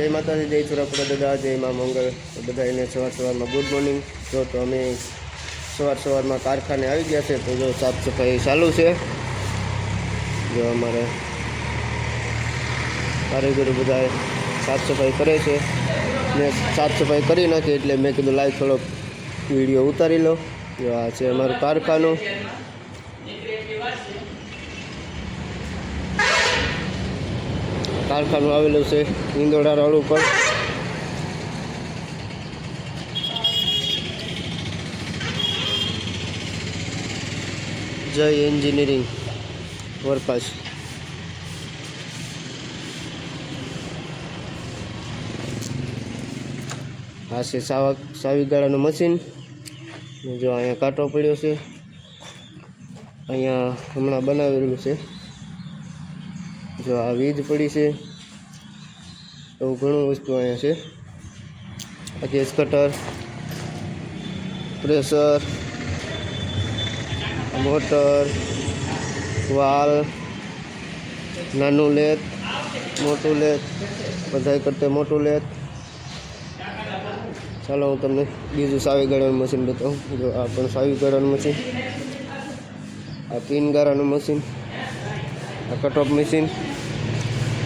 જય માતાજી, જય સુરાપુરા દાદા, જય મા મંગળ તો બધા એને સવાર સવારમાં ગુડ મોર્નિંગ. જો તો અમે સવાર સવારમાં કારખાને આવી ગયા છે, તો જો સાફ સફાઈ ચાલુ છે. જો અમારે કારીગરો બધા સાફ સફાઈ કરે છે. મેં સાફ સફાઈ કરી નાખી એટલે મેં કીધું લાઈવ થોડોક વીડિયો ઉતારી લો. જો આ છે અમારું કારખાનું. કારખાનું આવેલું છે ઇન્દોડા રોડ ઉપર. જય એન્જિનિયરિંગ, વરપાસ. આ છે સાવા સાવી ગાળાનું મશીન. જો અહીંયા કાંટો પડ્યો છે. અહીંયા હમણાં બનાવેલું છે. જો આ વીજ પડી છે, એવું ઘણું વસ્તુ અહીંયા છે. આ gas cutter pressure, motor, valve, નાનું લેત મોટું લેત બધાય કરતાં મોટું લેત ચાલો હું તમને બીજું સાવી ગાળાનું મશીન બતાવું. જો આ પણ સાવી ગાળાનું મશીન, આ પિન ગાળાનું મશીન, આ કટઓફ મશીન.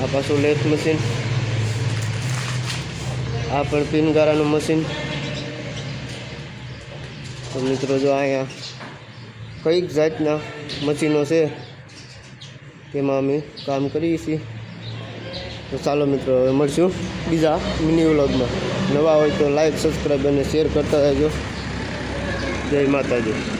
આ પાછું લેથ મશીન. આ પણ પિનગારાનું મશીન. તો મિત્રો જો અહીંયા કંઈક જાતના મશીનો છે, તેમાં અમે કામ કરીએ છીએ. તો ચાલો મિત્રો, હવે મળશું બીજા મિની વ્લોગમાં નવા હોય તો લાઈક સબસ્ક્રાઈબ અને શેર કરતા રહેજો. જય માતાજી.